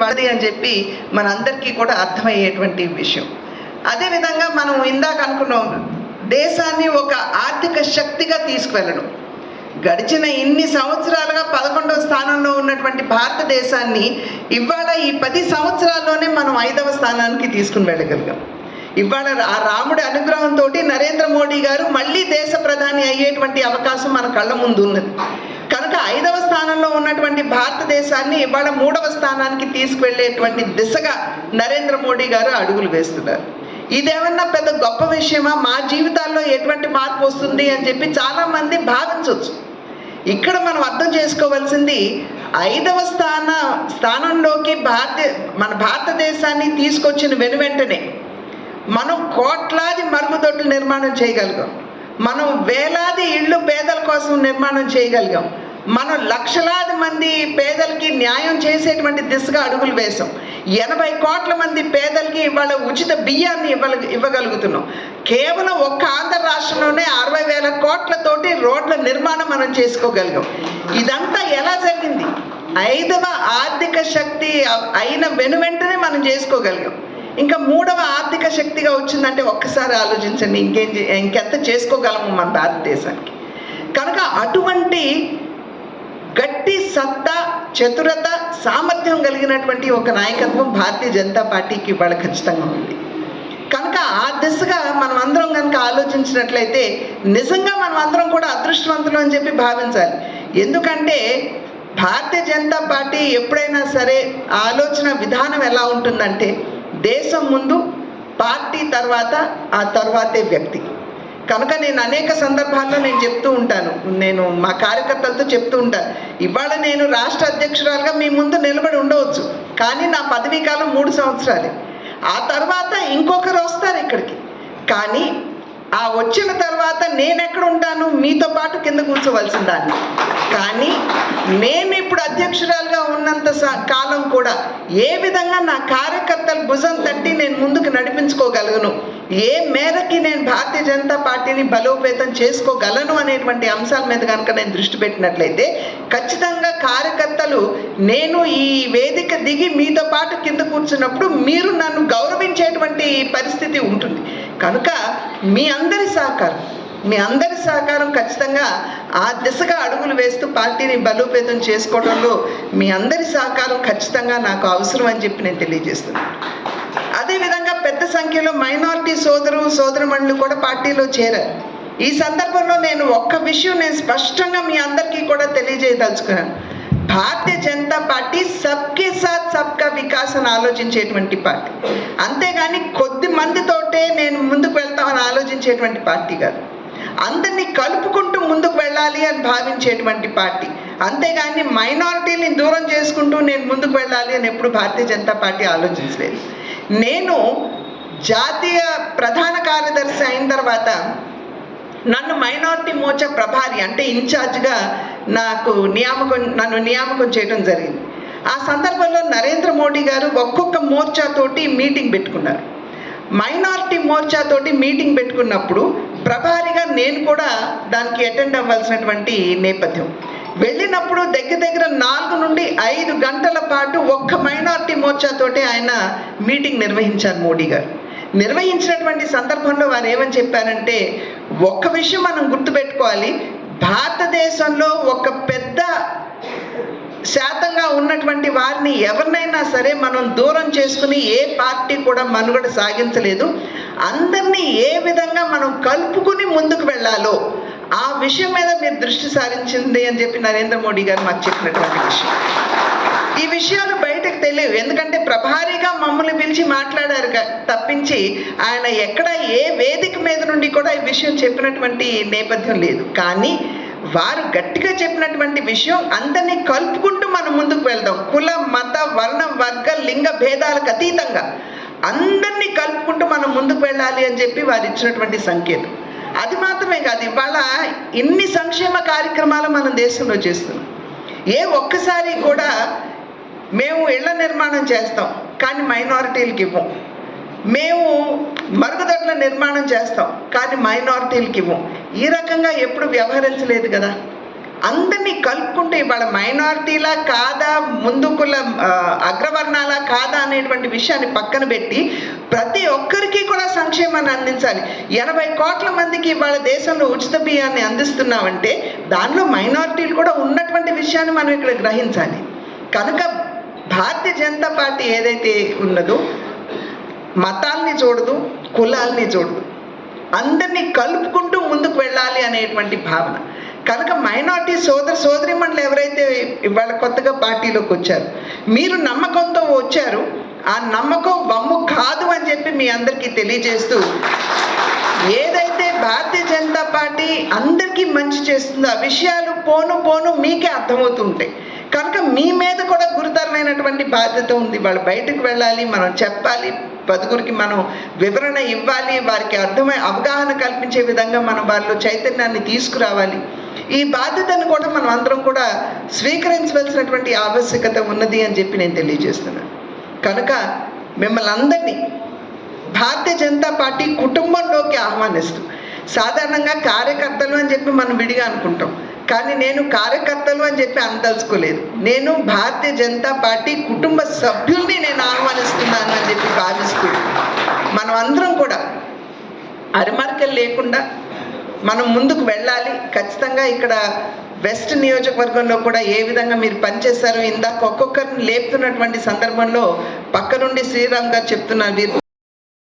వరది అని చెప్పి మనందరికీ కూడా అర్థమయ్యేటువంటి విషయం. అదేవిధంగా మనం ఇందాక అనుకున్నాం దేశాన్ని ఒక ఆర్థిక శక్తిగా తీసుకువెళ్ళడం. గడిచిన ఇన్ని సంవత్సరాలుగా పదకొండవ స్థానంలో ఉన్నటువంటి భారతదేశాన్ని ఇవాళ ఈ పది సంవత్సరాల్లోనే మనం ఐదవ స్థానానికి తీసుకుని వెళ్ళగలిగాం. ఇవాళ ఆ రాముడి అనుగ్రహంతో నరేంద్ర మోడీ గారు మళ్ళీ దేశ ప్రధాని అయ్యేటువంటి అవకాశం మన కళ్ళ ముందు ఉన్నది. ఐదవ స్థానంలో ఉన్నటువంటి భారతదేశాన్ని ఇవాళ మూడవ స్థానానికి తీసుకువెళ్ళేటువంటి దిశగా నరేంద్ర మోడీ గారు అడుగులు వేస్తున్నారు. ఇదేమన్నా పెద్ద గొప్ప విషయమా? మా జీవితాల్లో ఎటువంటి మార్పు వస్తుంది అని చెప్పి చాలామంది భావించవచ్చు ఇక్కడ మనం అర్థం చేసుకోవాల్సింది ఐదవ స్థాన స్థానంలోకి భారత మన భారతదేశాన్ని తీసుకొచ్చిన వెను వెంటనే మనం కోట్లాది మరుగుదొడ్లు నిర్మాణం చేయగలిగాం. మనం వేలాది ఇళ్ళు పేదల కోసం నిర్మాణం చేయగలిగాం. మనం లక్షలాది మంది పేదలకి న్యాయం చేసేటువంటి దిశగా అడుగులు వేసాం ఎనభై కోట్ల మంది పేదలకి ఇవాళ ఉచిత బియ్యాన్ని ఇవ్వ ఇవ్వగలుగుతున్నాం. కేవలం ఒక్క ఆంధ్ర రాష్ట్రంలోనే అరవై వేల కోట్లతోటి రోడ్ల నిర్మాణం మనం చేసుకోగలిగాం. ఇదంతా ఎలా జరిగింది? ఐదవ ఆర్థిక శక్తి అయిన వెను వెంటనే మనం చేసుకోగలిగాం. ఇంకా మూడవ ఆర్థిక శక్తిగా వచ్చిందంటే ఒక్కసారి ఆలోచించండి. ఇంకేం చే- ఇంకెంత చేసుకోగలము మన భారతదేశానికి? కనుక అటువంటి సత్తా చతురత సామర్థ్యం కలిగినటువంటి ఒక నాయకత్వం భారతీయ జనతా పార్టీకి ఇవాళ ఖచ్చితంగా ఉంది. కనుక ఆ దిశగా మనం అందరం కనుక ఆలోచించినట్లయితే నిజంగా మనం అందరం కూడా అదృష్టవంతులు అని చెప్పి భావించాలి. ఎందుకంటే భారతీయ జనతా పార్టీ ఎప్పుడైనా సరే ఆలోచన విధానం ఎలా ఉంటుందంటే దేశం ముందు పార్టీ తర్వాత ఆ తర్వాతే వ్యక్తి. కనుక నేను అనేక సందర్భాల్లో నేను చెప్తూ ఉంటాను. నేను మా కార్యకర్తలతో చెప్తూ ఉంటాను ఇవాళ నేను రాష్ట్ర అధ్యక్షురాలుగా మీ ముందు నిలబడి ఉండవచ్చు. కానీ నా పదవీ కాలం మూడు సంవత్సరాలే. ఆ తర్వాత ఇంకొకరు వస్తారు ఇక్కడికి. కానీ ఆ వచ్చిన తర్వాత నేను ఎక్కడ ఉంటాను మీతో పాటు కింద కూర్చోవలసిన దాన్ని కానీ నేను ఇప్పుడు అధ్యక్షురాలుగా ఉన్నంత స- కాలం కూడా ఏ విధంగా నా కార్యకర్తల భుజం తట్టి నేను ముందుకు నడిపించుకోగలను? ఏ మేరకి నేను భారతీయ జనతా పార్టీని బలోపేతం చేసుకోగలను అనేటువంటి అంశాల మీద కనుక నేను దృష్టి పెట్టినట్లయితే ఖచ్చితంగా కార్యకర్తలు నేను ఈ వేదిక దిగి మీతో పాటు కింద కూర్చున్నప్పుడు మీరు నన్ను గౌరవించేటువంటి పరిస్థితి ఉంటుంది. కనుక మీ అందరి సహకారం మీ అందరి సహకారం ఖచ్చితంగా ఆ దిశగా అడుగులు వేస్తూ పార్టీని బలోపేతం చేసుకోవడంలో మీ అందరి సహకారం ఖచ్చితంగా నాకు అవసరం అని చెప్పి నేను తెలియజేస్తున్నాను. అదేవిధంగా పెద్ద సంఖ్యలో మైనారిటీ సోదరు సోదరమణులు కూడా పార్టీలో చేరారు. ఈ సందర్భంలో నేను ఒక్క విషయం నేను స్పష్టంగా మీ అందరికీ కూడా తెలియజేయదలుచుకున్నాను. భారతీయ జనతా పార్టీ సబ్కే సాత్ సబ్కా వికాస్ అని ఆలోచించేటువంటి పార్టీ. అంతేగాని కొద్ది మందితోటే నేను ముందుకు వెళ్తామని ఆలోచించేటువంటి పార్టీ కాదు. అందరినీ కలుపుకుంటూ ముందుకు వెళ్ళాలి అని భావించేటువంటి పార్టీ. అంతేగాని మైనారిటీని దూరం చేసుకుంటూ నేను ముందుకు వెళ్ళాలి అని ఎప్పుడు భారతీయ జనతా పార్టీ ఆలోచించలేదు. నేను జాతీయ ప్రధాన కార్యదర్శి అయిన తర్వాత నన్ను మైనారిటీ మోర్చా ప్రభారి అంటే ఇన్ఛార్జ్గా నాకు నియామకం నన్ను నియామకం చేయడం జరిగింది. ఆ సందర్భంలో నరేంద్ర మోడీ గారు ఒక్కొక్క మోర్చాతోటి మీటింగ్ పెట్టుకున్నారు. మైనారిటీ మోర్చాతోటి మీటింగ్ పెట్టుకున్నప్పుడు ప్రభారిగా నేను కూడా దానికి అటెండ్ అవ్వాల్సినటువంటి నేపథ్యం. వెళ్ళినప్పుడు దగ్గర దగ్గర నాలుగు నుండి ఐదు గంటల పాటు ఒక్క మైనార్టీ మోర్చాతోటి ఆయన మీటింగ్ నిర్వహించారు మోడీ గారు. నిర్వహించినటువంటి సందర్భంలో వారు ఏమని చెప్పారంటే ఒక్క విషయం మనం గుర్తుపెట్టుకోవాలి. భారతదేశంలో ఒక పెద్ద శాతంగా ఉన్నటువంటి వారిని ఎవరినైనా సరే మనం దూరం చేసుకుని ఏ పార్టీ కూడా మనుగడ సాగించలేదు. అందరినీ ఏ విధంగా మనం కలుపుకుని ముందుకు వెళ్ళాలో ఆ విషయం మీద మీరు దృష్టి సారించింది అని చెప్పి నరేంద్ర మోడీ గారు మాకు చెప్పినటువంటి విషయం. ఈ విషయాలు బయటకు తెలియవు. ఎందుకంటే ప్రభారీగా మమ్మల్ని పిలిచి మాట్లాడారు తప్పించి ఆయన ఎక్కడ ఏ వేదిక మీద నుండి కూడా ఈ విషయం చెప్పినటువంటి నేపథ్యం లేదు. కానీ వారు గట్టిగా చెప్పినటువంటి విషయం అందరినీ కలుపుకు మనం ముందుకు వెళ్దాం. కుల మత వర్ణ వర్గ లింగ భేదాలకు అతీతంగా అందరినీ కలుపుకుంటూ మనం ముందుకు వెళ్ళాలి అని చెప్పి వారు ఇచ్చినటువంటి సంకేతం. అది మాత్రమే కాదు ఇవాళ ఇన్ని సంక్షేమ కార్యక్రమాలు మనం దేశంలో చేస్తున్నాం. ఏ ఒక్కసారి కూడా మేము ఇళ్ళ నిర్మాణం చేస్తాం కానీ మైనారిటీలకి ఇవ్వం. మేము మరుగుదొడ్ల నిర్మాణం చేస్తాం కానీ మైనారిటీలకి ఇవ్వం. ఈ రకంగా ఎప్పుడు వ్యవహరించలేదు కదా. అందరినీ కలుపుకుంటే ఇవాళ మైనారిటీలా కాదా ముందుకుల అగ్రవర్ణాలా కాదా అనేటువంటి విషయాన్ని పక్కన పెట్టి ప్రతి ఒక్కరికి కూడా సంక్షేమాన్ని అందించాలి. ఎనభై కోట్ల మందికి ఇవాళ దేశంలో ఉచిత బియ్యాన్ని అందిస్తున్నామంటే దానిలో మైనారిటీలు కూడా ఉన్నటువంటి విషయాన్ని మనం ఇక్కడ గ్రహించాలి. కనుక భారతీయ జనతా పార్టీ ఏదైతే ఉన్నదో మతాల్ని చూడదు కులాల్ని చూడదు. అందరినీ కలుపుకుంటూ ముందుకు వెళ్ళాలి అనేటువంటి భావన. కనుక మైనార్టీ సోదర సోదరిమణులు ఎవరైతే ఇవాళ కొత్తగా పార్టీలోకి వచ్చారు మీరు నమ్మకంతో వచ్చారు ఆ నమ్మకం వమ్ము కాదు అని చెప్పి మీ అందరికీ తెలియజేస్తూ ఏదైతే భారతీయ జనతా పార్టీ అందరికీ మంచి చేస్తుందో ఆ విషయాలు పోను పోను మీకే అర్థమవుతుంటాయి. కనుక మీ మీద కూడా గురుతరమైనటువంటి బాధ్యత ఉంది. వాళ్ళు బయటకు వెళ్ళాలి మనం చెప్పాలి పదుగురికి మనం వివరణ ఇవ్వాలి వారికి అర్థమై అవగాహన కల్పించే విధంగా మనం వాళ్ళు చైతన్యాన్ని తీసుకురావాలి. ఈ బాధ్యతను కూడా మనం అందరం కూడా స్వీకరించవలసినటువంటి ఆవశ్యకత ఉన్నది అని చెప్పి నేను తెలియజేస్తున్నాను. కనుక మిమ్మల్ని అందరినీ భారతీయ జనతా పార్టీ కుటుంబంలోకి ఆహ్వానిస్తూ సాధారణంగా కార్యకర్తలు అని చెప్పి మనం విడిగా అనుకుంటాం కానీ నేను కార్యకర్తలు అని చెప్పి అనదలుచుకోలేదు. నేను భారతీయ జనతా పార్టీ కుటుంబ సభ్యుల్ని నేను ఆహ్వానిస్తున్నాను అని చెప్పి భావిస్తూ మనం అందరం కూడా అరిమార్కెలు లేకుండా మనం ముందుకు వెళ్ళాలి. ఖచ్చితంగా ఇక్కడ వెస్ట్ నియోజకవర్గంలో కూడా ఏ విధంగా మీరు పనిచేశారో ఇందాక ఒక్కొక్కరిని లేపుతున్నటువంటి సందర్భంలో పక్క నుండి శ్రీరామ్ గారు చెప్తున్నారు. వీరు